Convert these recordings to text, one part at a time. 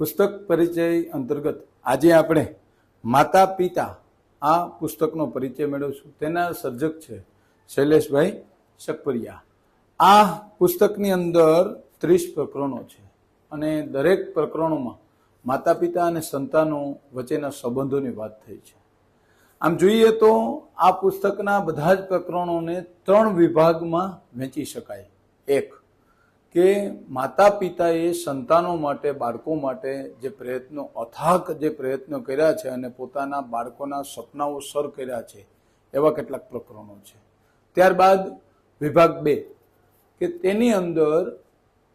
પુસ્તક પરિચય અંતર્ગત આજે આપણે માતા પિતા આ પુસ્તકનો પરિચય મેળવશું. તેના સર્જક છે શૈલેષભાઈ શકપરિયા. આ પુસ્તકની અંદર ત્રીસ પ્રકરણો છે અને દરેક પ્રકરણોમાં માતા પિતા અને સંતાનો વચ્ચેના સંબંધોની વાત થઈ છે. આમ જોઈએ તો આ પુસ્તકના બધા જ પ્રકરણોને ત્રણ વિભાગમાં વહેંચી શકાય. એક કે માતા પિતાએ સંતાનો માટે, બાળકો માટે જે પ્રયત્નો અથાક જે પ્રયત્નો કર્યા છે અને પોતાના બાળકોના સપનાઓ સર કર્યા છે, એવા કેટલાક પ્રકરણો છે. ત્યારબાદ વિભાગ બે, કે તેની અંદર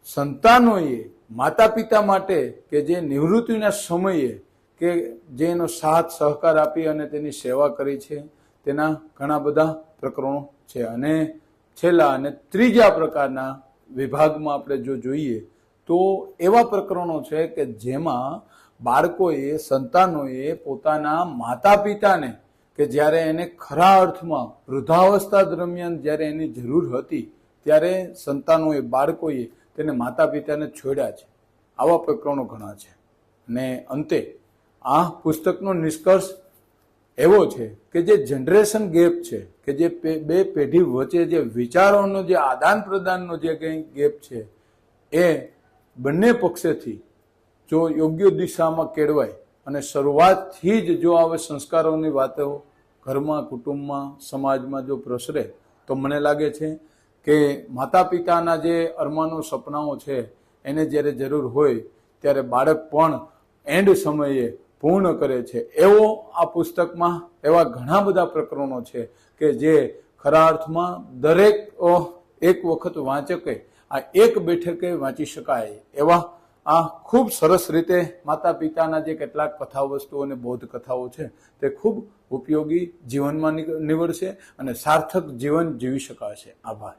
સંતાનોએ માતા પિતા માટે કે જે નિવૃત્તિના સમયે કે જે એનો સાથ, સહકાર આપી અને તેની સેવા કરી છે, તેના ઘણા બધા પ્રકરણો છે. અને છેલ્લા અને ત્રીજા પ્રકારના વિભાગમાં આપણે જો જોઈએ, તો એવા પ્રકરણો છે કે જેમાં બાળકોએ, સંતાનોએ પોતાના માતા પિતાને કે જ્યારે એને ખરા અર્થમાં વૃદ્ધાવસ્થા દરમિયાન જ્યારે એની જરૂર હતી, ત્યારે સંતાનોએ, બાળકોએ તેને માતા પિતાને છોડ્યા છે. આવા પ્રકરણો ઘણા છે. અને અંતે આ પુસ્તકનો નિષ્કર્ષ એવો છે કે જે જનરેશન ગેપ છે, કે જે બે પેઢી વચ્ચે જે વિચારોનો, જે આદાન પ્રદાનનો જે કંઈ ગેપ છે, એ બંને પક્ષેથી જો યોગ્ય દિશામાં કેળવાય અને શરૂઆતથી જ જો આવે સંસ્કારોની વાતો ઘરમાં, કુટુંબમાં, સમાજમાં જો પ્રસરે, તો મને લાગે છે કે માતા પિતાના જે અરમાનો સપનાઓ છે, એને જ્યારે જરૂર હોય, ત્યારે બાળક પણ એન્ડ સમયે પૂર્ણ કરે છે. એવો આ પુસ્તકમાં એવા ઘણા બધા પ્રકરણો છે કે જે ખરા અર્થમાં દરેક એક વખત વાંચકે, આ એક બેઠકે વાંચી શકાય એવા આ ખૂબ સરસ રીતે માતા પિતાના જે કેટલાક કથા વસ્તુઓ અને બોધ કથાઓ છે તે ખૂબ ઉપયોગી જીવનમાં નીવડશે અને સાર્થક જીવન જીવી શકાશે. આભાર.